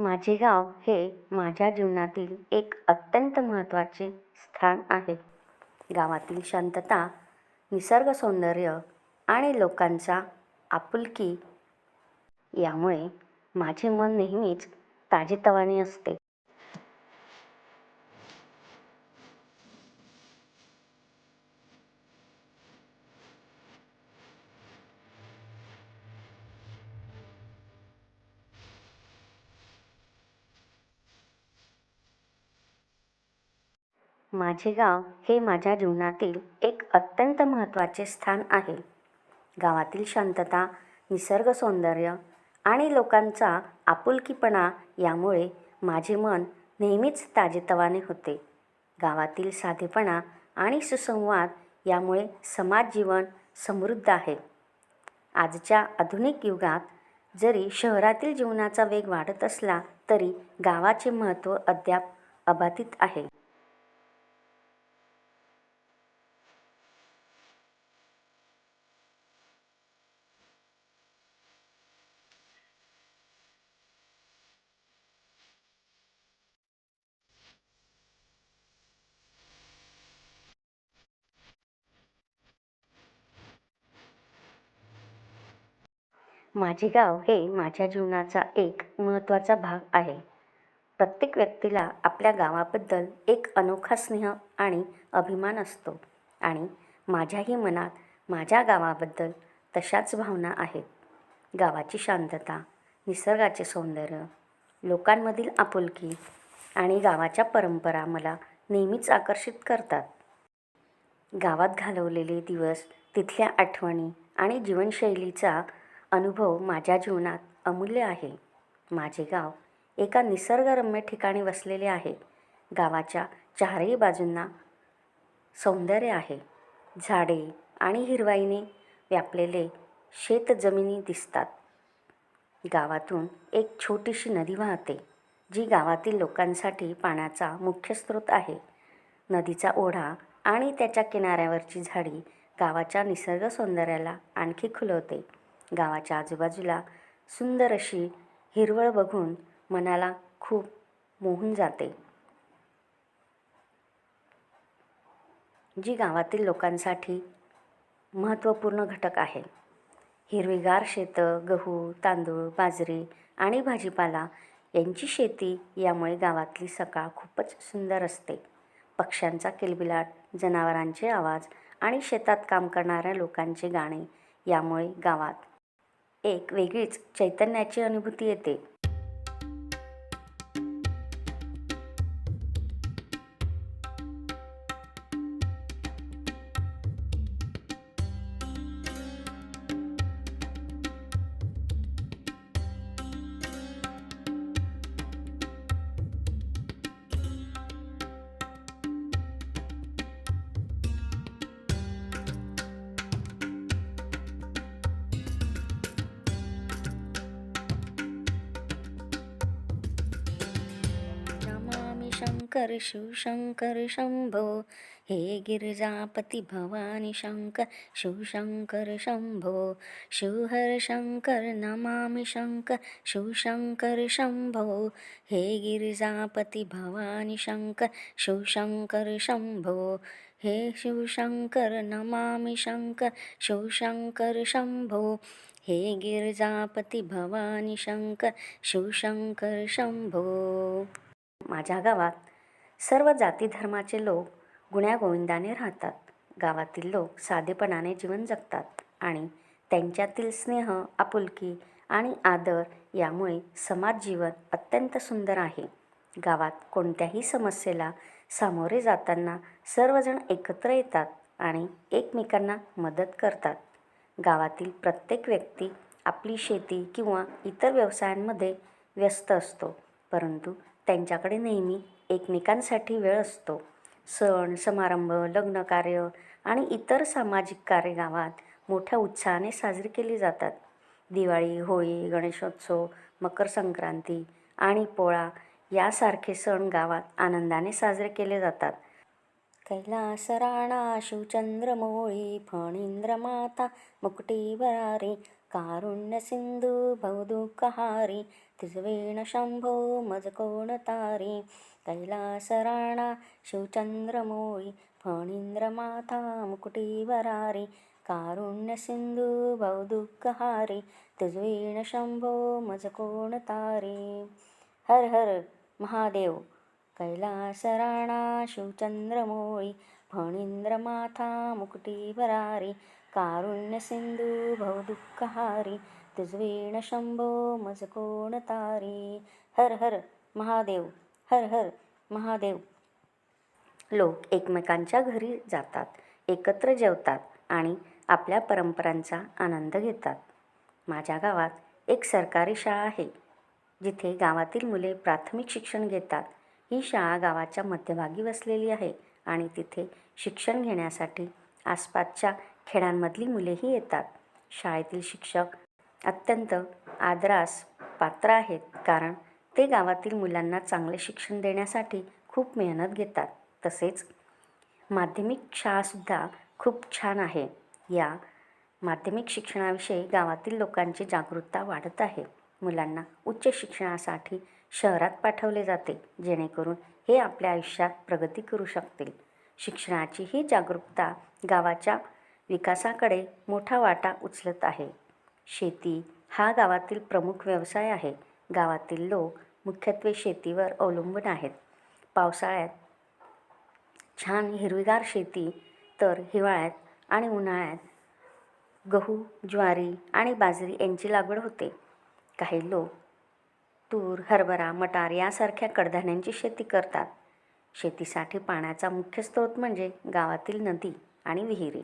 माझे गाव हे माझ्या जीवनातील एक अत्यंत महत्त्वाचे स्थान आहे. गावातील शांतता निसर्ग सौंदर्य आणि लोकांचा आपुलकी यामुळे माझे मन नेहमीच ताजेतवाने असते. माझे गाव हे माझ्या जीवनातील एक अत्यंत महत्त्वाचे स्थान आहे. गावातील शांतता निसर्ग सौंदर्य आणि लोकांचा आपुलकीपणा यामुळे माझे मन नेहमीच ताजेतवाने होते. गावातील साधेपणा आणि सुसंवाद यामुळे समाज जीवन समृद्ध आहे. आजच्या आधुनिक युगात जरी शहरातील जीवनाचा वेग वाढत असला तरी गावाचे महत्त्व अद्याप अबाधित आहे. माझे गाव हे माझ्या जीवनाचा एक महत्त्वाचा भाग आहे. प्रत्येक व्यक्तीला आपल्या गावाबद्दल एक अनोखा स्नेह आणि अभिमान असतो आणि माझ्याही मनात माझ्या गावाबद्दल तशाच भावना आहेत. गावाची शांतता निसर्गाचे सौंदर्य लोकांमधील आपुलकी आणि गावाच्या परंपरा मला नेहमीच आकर्षित करतात. गावात घालवलेले दिवस तिथल्या आठवणी आणि जीवनशैलीचा अनुभव माझ्या जीवनात अमूल्य आहे. माझे गाव एका निसर्गरम्य ठिकाणी वसलेले आहे. गावाच्या चारही बाजूंना सौंदर्य आहे. झाडे आणि हिरवाईने व्यापलेले शेतजमिनी दिसतात. गावातून एक छोटीशी नदी वाहते जी गावातील लोकांसाठी पाण्याचा मुख्य स्रोत आहे. नदीचा ओढा आणि त्याच्या किनाऱ्यावरची झाडी गावाच्या निसर्ग सौंदर्याला आणखी खुलवते. गावाच्या आजूबाजूला सुंदर अशी हिरवळ बघून मनाला खूप मोहून जाते. जी गावातील लोकांसाठी महत्त्वपूर्ण घटक आहे. हिरवीगार शेतं गहू तांदूळ बाजरी आणि भाजीपाला यांची शेती यामुळे गावातली सकाळ खूपच सुंदर असते. पक्ष्यांचा किलबिलाट जनावरांचे आवाज आणि शेतात काम करणाऱ्या लोकांचे गाणे यामुळे गावात एक वेगळीच चैतन्याची अनुभूती येते. शंकर शिवशंकर शंभो। हे गिरिजापती भवानी शङ्कर शिवशंकर शंभो। शिवहर शंकर नमामि शङ्कर शिवशंकर शंभो। हे गिरिजापती भवानी शंकर शिवशंकर शंभो। हे शिवशंकर नमामि शङ्कर शिवशंकर शंभो। हे गिरिजापति भवानी शंकर शिवशंकर शंभो। माझ्या गावात सर्व जाती धर्माचे लोक गुण्यागोविंदाने राहतात. गावातील लोक साधेपणाने जीवन जगतात आणि त्यांच्यातील स्नेह आपुलकी आणि आदर यामुळे समाज जीवन अत्यंत सुंदर आहे. गावात कोणत्याही समस्येला सामोरे जाताना सर्वजण एकत्र येतात आणि एकमेकांना मदत करतात. गावातील प्रत्येक व्यक्ती आपली शेती किंवा इतर व्यवसायांमध्ये व्यस्त असतो परंतु त्यांच्याकडे नेहमी एकमेकांसाठी वेळ असतो. सण समारंभ लग्नकार्य आणि इतर सामाजिक कार्य गावात मोठ्या उत्साहाने साजरी केली जातात. दिवाळी होळी गणेशोत्सव मकर संक्रांती आणि पोळा यासारखे सण गावात आनंदाने साजरे केले जातात. कैलास राणा शिवचंद्र मोळी फणींद्र माता मुकटी बरारी कारुण्य सिंधू भवदुःखहारी तिजवेण शंभो मज कोण तारी कैलास राणा शिवचंद्रमोळी फणींद्र कारुण्य सिंधू भवदुःखहारी तिजवेण शंभो तारी हर हर महादेव कैलास राणा शिवचंद्रमोळी मुकुटीवरारि कारुण्य सिंधू भवदुःखहारी तुझवेण शंभो मज कोण तारी हर हर महादेव हर हर महादेव लोक एकमेकांच्या घरी जातात एकत्र जेवतात आणि आपल्या परंपरांचा आनंद घेतात. माझ्या गावात एक सरकारी शाळा आहे जिथे गावातील मुले प्राथमिक शिक्षण घेतात. ही शाळा गावाच्या मध्यभागी वसलेली आहे आणि तिथे शिक्षण घेण्यासाठी आसपासच्या खेड्यांमधली मुलेही येतात. शाळेतील शिक्षक अत्यंत आदरास पात्र आहेत कारण ते गावातील मुलांना चांगले शिक्षण देण्यासाठी खूप मेहनत घेतात. तसेच माध्यमिक शाळासुद्धा खूप छान आहे. या माध्यमिक शिक्षणाविषयी गावातील लोकांची जागरूकता वाढत आहे. मुलांना उच्च शिक्षणासाठी शहरात पाठवले जाते जेणेकरून हे आपल्या आयुष्यात प्रगती करू शकतील. शिक्षणाची ही जागरूकता गावाच्या विकासाकडे मोठा वाटा उचलत आहे. शेती हा गावातील प्रमुख व्यवसाय आहे. गावातील लोक मुख्यत्वे शेतीवर अवलंबून आहेत. पावसाळ्यात छान हिरवीगार शेती तर हिवाळ्यात आणि उन्हाळ्यात गहू ज्वारी आणि बाजरी यांची लागवड होते. काही लोक तूर हरभरा मटार यासारख्या कडधान्यांची शेती करतात. शेतीसाठी पाण्याचा मुख्य स्रोत म्हणजे गावातील नदी आणि विहिरी.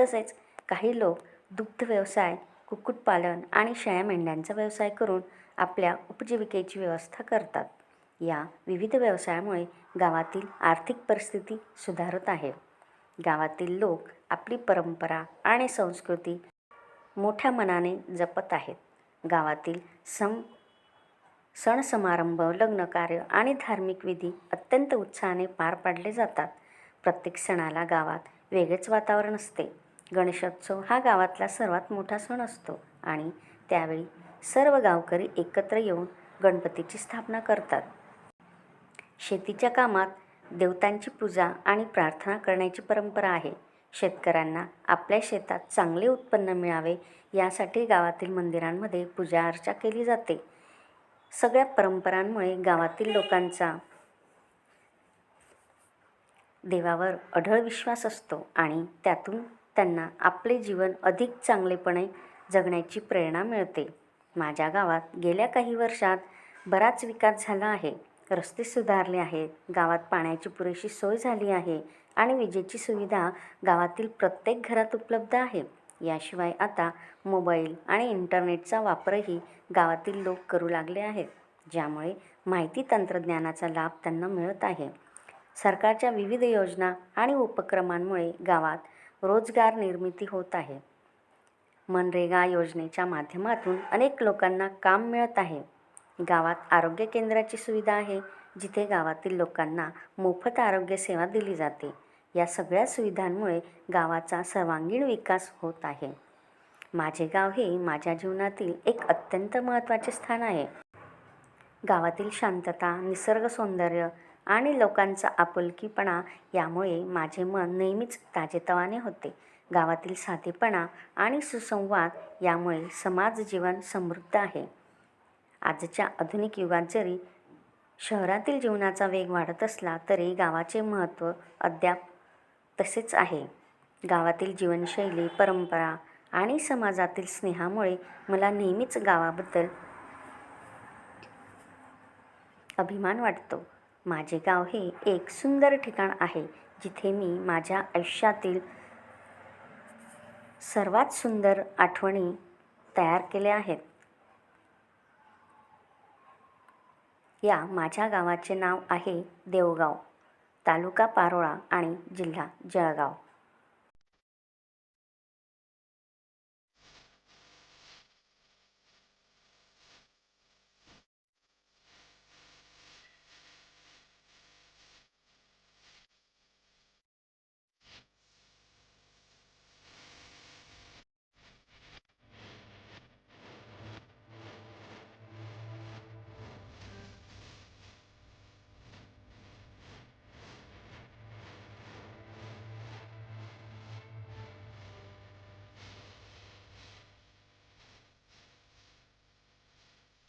तसेच काही लोक दुग्ध व्यवसाय कुक्कुटपालन आणि शेळ्या मेंढ्यांचा व्यवसाय करून आपल्या उपजीविकेची व्यवस्था करतात. या विविध व्यवसायामुळे गावातील आर्थिक परिस्थिती सुधारत आहे. गावातील लोक आपली परंपरा आणि संस्कृती मोठ्या मनाने जपत आहेत. गावातील सम सण समारंभ लग्न कार्य आणि धार्मिक विधी अत्यंत उत्साहाने पार पाडले जातात. प्रत्येक सणाला गावात वेगळेच वातावरण असते. गणेशोत्सव हा गावातला सर्वात मोठा सण असतो आणि त्यावेळी सर्व गावकरी एकत्र येऊन गणपतीची स्थापना करतात. शेतीच्या कामात देवतांची पूजा आणि प्रार्थना करण्याची परंपरा आहे. शेतकऱ्यांना आपल्या शेतात चांगले उत्पन्न मिळावे यासाठी गावातील मंदिरांमध्ये पूजा अर्चा केली जाते. सगळ्या परंपरांमुळे गावातील लोकांचा देवावर अढळ विश्वास असतो आणि त्यातून त्यांना आपले जीवन अधिक चांगलेपणे जगण्याची प्रेरणा मिळते. माझ्या गावात गेल्या काही वर्षात बराच विकास झाला आहे. रस्ते सुधारले आहेत. गावात पाण्याची पुरेशी सोय झाली आहे आणि विजेची सुविधा गावातील प्रत्येक घरात उपलब्ध आहे. याशिवाय आता मोबाईल आणि इंटरनेटचा वापरही गावातील लोक करू लागले आहेत ज्यामुळे माहिती तंत्रज्ञानाचा लाभ त्यांना मिळत आहे. सरकारच्या विविध योजना आणि उपक्रमांमुळे गावात रोजगार निर्मिती होत आहे. मनरेगा योजनेच्या माध्यमातून अनेक लोकांना काम मिळत आहे. गावात आरोग्य केंद्राची सुविधा आहे जिथे गावातील लोकांना मोफत आरोग्य सेवा दिली जाते. या सगळ्या सुविधांमुळे गावाचा सर्वांगीण विकास होत आहे. माझे गाव हे माझ्या जीवनातील एक अत्यंत महत्त्वाचे स्थान आहे. गावातील शांतता निसर्ग सौंदर्य आणि लोकांचा आपुलकीपणा यामुळे माझे मन नेहमीच ताजेतवाने होते. गावातील साधेपणा आणि सुसंवाद यामुळे समाज जीवन समृद्ध आहे. आजच्या आधुनिक युगात जरी शहरातील जीवनाचा वेग वाढत असला तरी गावाचे महत्त्व अद्याप तसेच आहे. गावातील जीवनशैली परंपरा आणि समाजातील स्नेहामुळे मला नेहमीच गावाबद्दल अभिमान वाटतो. माझे गाव हे एक सुंदर ठिकाण आहे जिथे मी माझ्या आयुष्यातील सर्वात सुंदर आठवणी तयार केल्या आहेत. या माझ्या गावाचे नाव आहे देवगाव तालुका पारोळा आणि जिल्हा जळगाव.